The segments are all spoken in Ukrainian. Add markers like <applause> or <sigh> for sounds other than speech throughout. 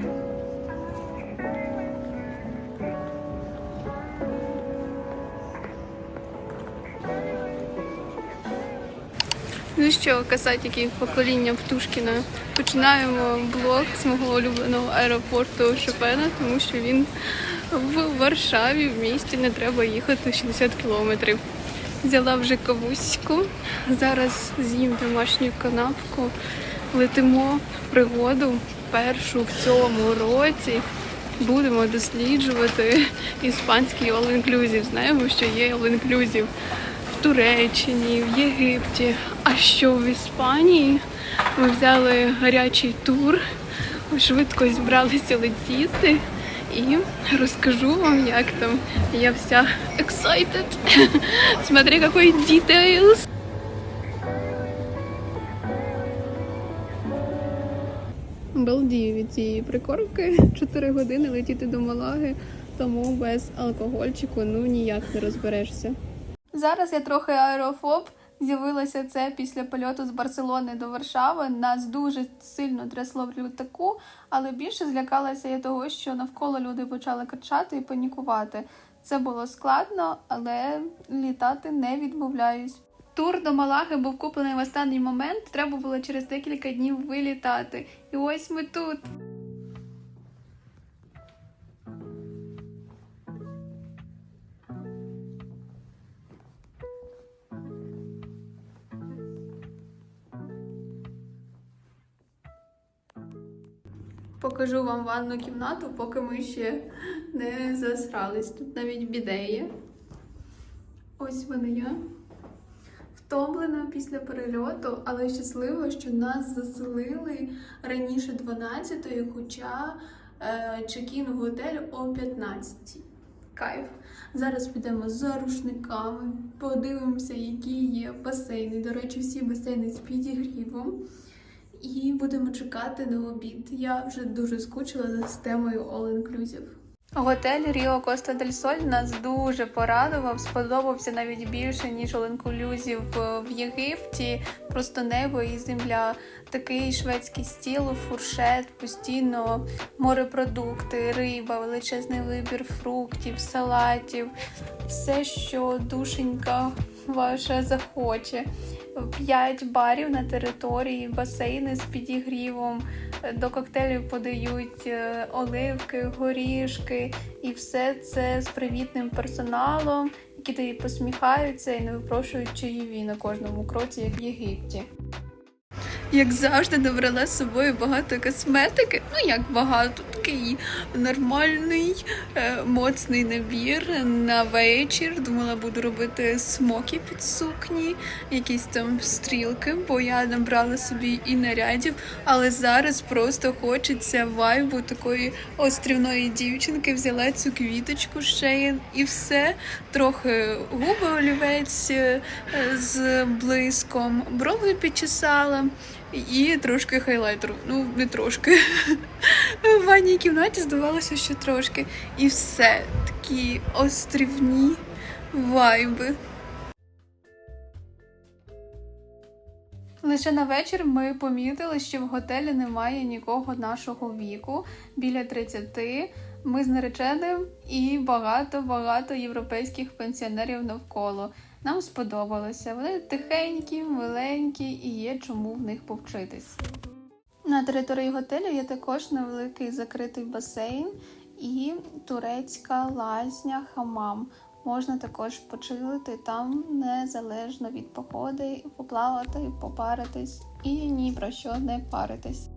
Ну що, касатики покоління Птушкіна. Починаємо блог з мого улюбленого аеропорту Шопена, тому що він в Варшаві, в місті не треба їхати 60 кілометрів. Взяла вже кавуську. Зараз з'їм домашню канапку. Летимо в пригоду першу в цьому році. Будемо досліджувати іспанський all-inclusive. Знаємо, що є all-inclusive в Туреччині, в Єгипті. А що в Іспанії? Ми взяли гарячий тур, швидко зібралися летіти і розкажу вам, як там. Я вся excited. <laughs> Смотри, який details. Балдію від цієї прикормки. <laughs> 4 години летіти до Малаги, тому без алкогольчику ну ніяк не розберешся. Зараз я трохи аерофоб. З'явилося це після польоту з Барселони до Варшави. Нас дуже сильно трясло в літаку, але більше злякалася я того, що навколо люди почали кричати і панікувати. Це було складно, але літати не відмовляюсь. Тур до Малаги був куплений в останній момент. Треба було через декілька днів вилітати. І ось ми тут. Покажу вам ванну кімнату, поки ми ще не засрались. Тут навіть бідеє. Ось вона я. Після перельоту, але щаслива, що нас заселили раніше 12-ї, хоча е, чекін в готель о 15-й. Кайф. Зараз підемо за рушниками, подивимося, які є басейни. До речі, всі басейни з підігрівом. І будемо чекати на обід. Я вже дуже скучила за системою All Inclusive. Готель Ріо Коста дель Соль нас дуже порадував, сподобався навіть більше, ніж оленкулюзів в Єгипті. Просто небо і земля. Такий шведський стіл, фуршет, постійно морепродукти, риба, величезний вибір фруктів, салатів, все, що душенька ваша захоче. П'ять барів на території, басейни з підігрівом. До коктейлів подають е, оливки, горішки, і все це з привітним персоналом, які тобі посміхаються і не випрошують чаєві на кожному кроці, як в Єгипті. Як завжди, набрала з собою багато косметики. Ну як багато, такий нормальний, е, моцний набір на вечір. Думала, буду робити смокі під сукні, якісь там стрілки, бо я набрала собі і нарядів, але зараз просто хочеться вайбу такої острівної дівчинки. Взяла цю квіточку ще і все. Трохи губи олівець е, з блиском, брови підчесала. І трошки хайлайтеру. Ну, не трошки. <laughs> В ванній кімнаті здавалося, що трошки. І все. Такі острівні вайби. Лише на вечір ми помітили, що в готелі немає нікого нашого віку біля 30. Ми з нареченим і багато-багато європейських пенсіонерів навколо. Нам сподобалося. Вони тихенькі, миленькі і є чому в них повчитись. На території готелю є також невеликий закритий басейн і турецька лазня хамам. Можна також почилити там незалежно від погоди, поплавати, попаритись і ні про що не паритись.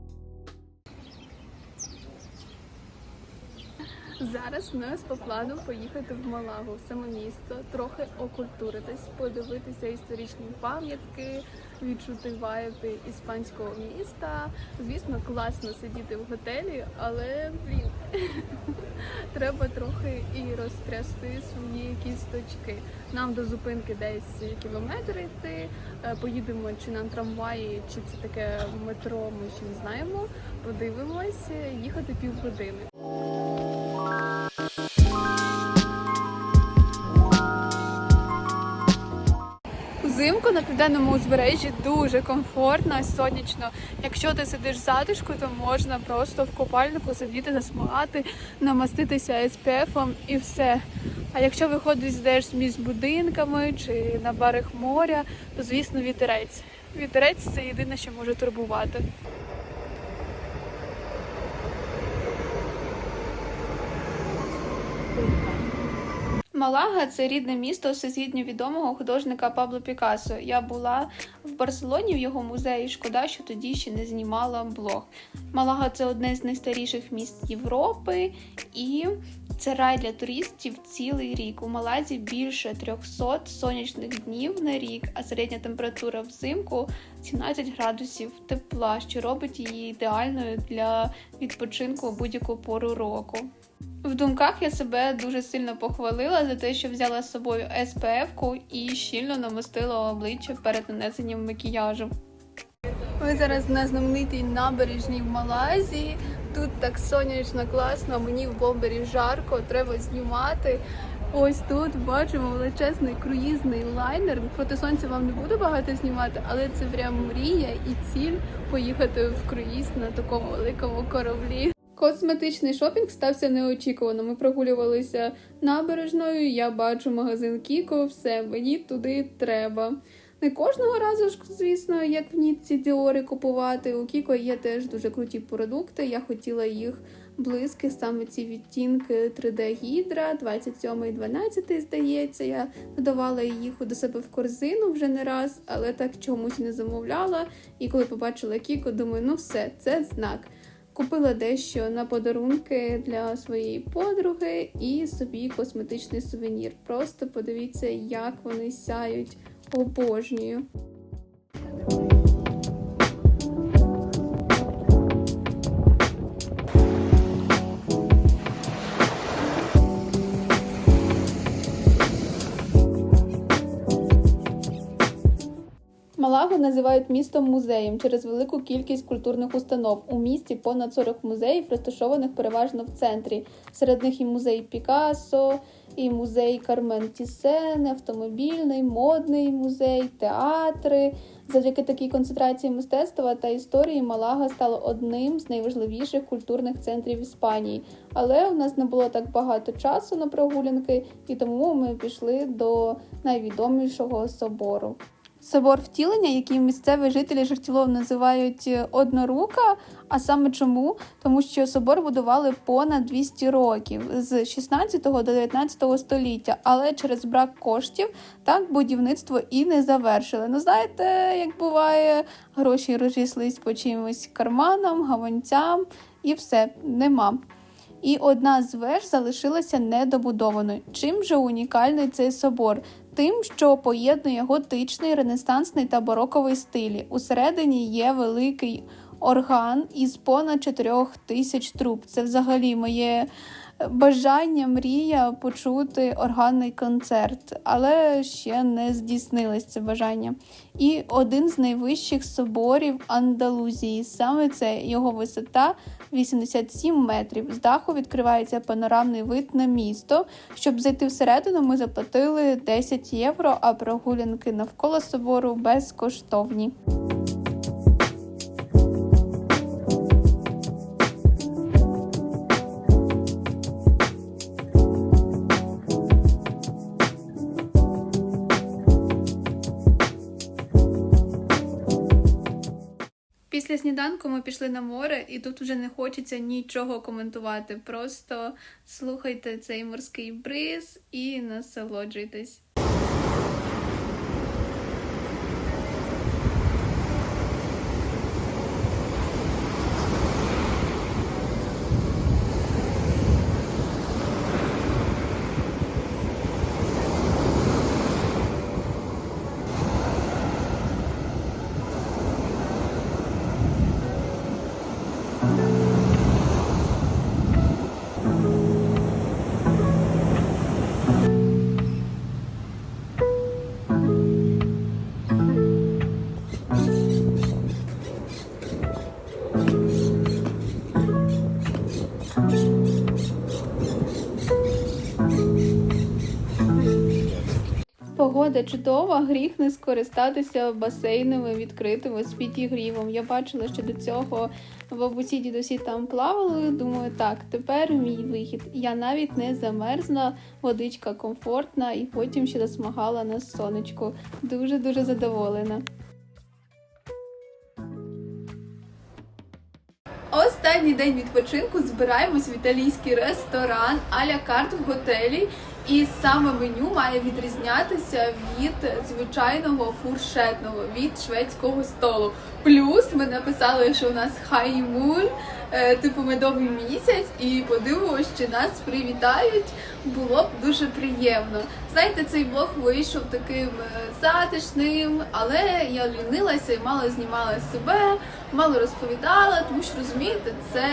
Зараз у нас по плану поїхати в Малагу, в саме місто, трохи окультуритись, подивитися історичні пам'ятки, відчути вайби іспанського міста. Звісно, класно сидіти в готелі, але блін, <laughs> треба трохи і розтрясти свої кісточки. Нам до зупинки десь кілометр йти. Е, Поїдемо чи на трамваї, чи це таке метро. Ми ще не знаємо. Подивимось, їхати півгодини. Взимку на південному узбережжі дуже комфортно, сонячно. Якщо ти сидиш в затишку, то можна просто в купальнику сидіти, засмагати, намаститися SPF і все. А якщо виходиш йдеш між будинками чи на берег моря, то звісно вітерець. Вітерець це єдине, що може турбувати. Малага це рідне місто всесвітньо відомого художника Пабло Пікассо. Я була в Барселоні в його музеї. Шкода, що тоді ще не знімала блог. Малага це одне з найстаріших міст Європи і це рай для туристів цілий рік. У Малазі більше 300 сонячних днів на рік, а середня температура взимку 17 градусів тепла, що робить її ідеальною для відпочинку у будь-яку пору року. В думках я себе дуже сильно похвалила за те, що взяла з собою SPF-ку і щільно намастила обличчя перед нанесенням макіяжу. Ми зараз на знаменитій набережній в Малайзії. Тут так сонячно, класно, мені в бомбері жарко, треба знімати. Ось тут бачимо величезний круїзний лайнер. Проти сонця вам не буду багато знімати, але це прям мрія і ціль поїхати в круїз на такому великому кораблі. Косметичний шопінг стався неочікувано. Ми прогулювалися набережною. Я бачу магазин Кіко, все мені туди треба. Не кожного разу ж, звісно, як в Ніцці Діори купувати. У Кіко є теж дуже круті продукти. Я хотіла їх близьки, саме ці відтінки 3D Гідра, 27 і 12, здається. Я додавала їх до себе в корзину вже не раз, але так чомусь не замовляла. І коли побачила Кіко, думаю, ну все, це знак. Купила дещо на подарунки для своєї подруги і собі косметичний сувенір. Просто подивіться, як вони сяють. Обожнюю. Малагу називають містом музеєм через велику кількість культурних установ. У місті понад 40 музеїв, розташованих переважно в центрі. Серед них і музей Пікассо, і музей Кармен Тісен, автомобільний, модний музей, театри. Завдяки такій концентрації мистецтва та історії Малага стала одним з найважливіших культурних центрів Іспанії. Але у нас не було так багато часу на прогулянки, і тому ми пішли до найвідомішого собору. Собор втілення, який місцеві жителі жартілов називають однорука. А саме чому? Тому що собор будували понад 200 років з 16 до 19 століття, але через брак коштів так будівництво і не завершили. Ну знаєте, як буває, гроші розріслись по чимось карманам, гаванцям і все нема. І одна з веж залишилася недобудованою. Чим же унікальний цей собор? Тим, що поєднує готичний, ренесансний та бароковий стилі. Усередині є великий орган із понад 4 тисяч труб. Це взагалі моє бажання, мрія почути органний концерт, але ще не здійснилось це бажання. І один з найвищих соборів Андалузії. Саме це його висота 87 метрів. З даху відкривається панорамний вид на місто. Щоб зайти всередину, ми заплатили 10 євро, а прогулянки навколо собору безкоштовні. Після сніданку ми пішли на море, і тут вже не хочеться нічого коментувати. Просто слухайте цей морський бриз і насолоджуйтесь. Погода чудова, гріх не скористатися басейнами відкритими з підігрівом. Я бачила, що до цього бабусі дідусі там плавали. Думаю, так, тепер мій вихід. Я навіть не замерзла, водичка комфортна і потім ще засмагала на сонечку. Дуже дуже задоволена. Останній день відпочинку збираємось в італійський ресторан а-ля карт в готелі. І саме меню має відрізнятися від звичайного фуршетного, від шведського столу. Плюс ми написали, що у нас хаймун, е, типу медовий місяць, і подивимося, чи нас привітають. Було б дуже приємно. Знаєте, цей влог вийшов таким е, затишним, але я лінилася і мало знімала себе, мало розповідала, тому що розумієте, це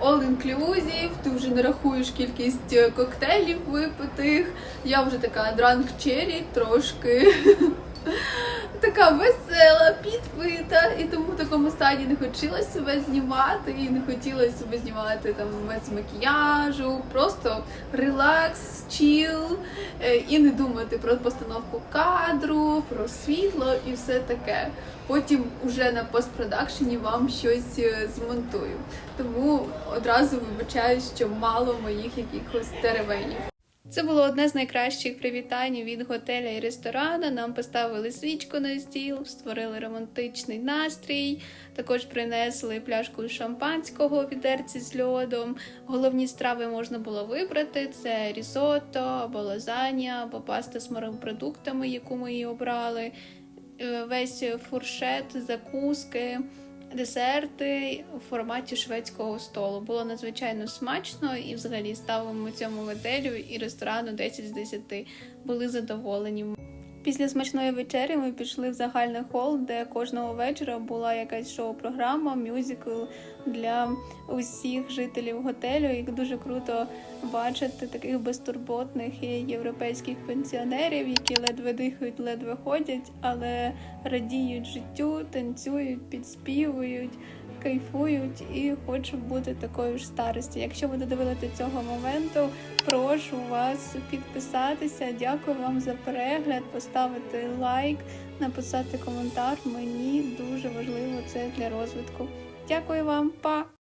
all inclusive, ти вже не рахуєш кількість е, коктейлів випитих. Я вже така дранк черрі, трошки <laughs> така весела, підпита, і тому в такому стані не хотіла себе знімати, і не хотіла себе знімати там без макіяжу, просто релакс, чіл, е, і не думати про постановку кадру, про світло і все таке. Потім уже на постпродакшені вам щось е, змонтую. Тому одразу вибачаю, що мало моїх якихось теревенів. Це було одне з найкращих привітань від готеля і ресторану. Нам поставили свічку на стіл, створили романтичний настрій. Також принесли пляшку шампанського відерці з льодом. Головні страви можна було вибрати: це різотто, або лазанья, або паста з морепродуктами, яку ми і обрали. Е, Весь фуршет, закуски десерти у форматі шведського столу. Було надзвичайно смачно і взагалі ставимо цьому готелю і ресторану 10 з 10. Були задоволені. Після смачної вечері ми пішли в загальний хол, де кожного вечора була якась шоу-програма, мюзикл для усіх жителів готелю. І дуже круто бачити таких безтурботних європейських пенсіонерів, які ледве дихають, ледве ходять, але радіють життю, танцюють, підспівують, кайфують і хочуть бути такою ж старості. Якщо ви додивилися цього моменту, прошу вас підписатися. Дякую вам за перегляд, поставити лайк, написати коментар. Мені дуже важливо це для розвитку. Дякую вам, па!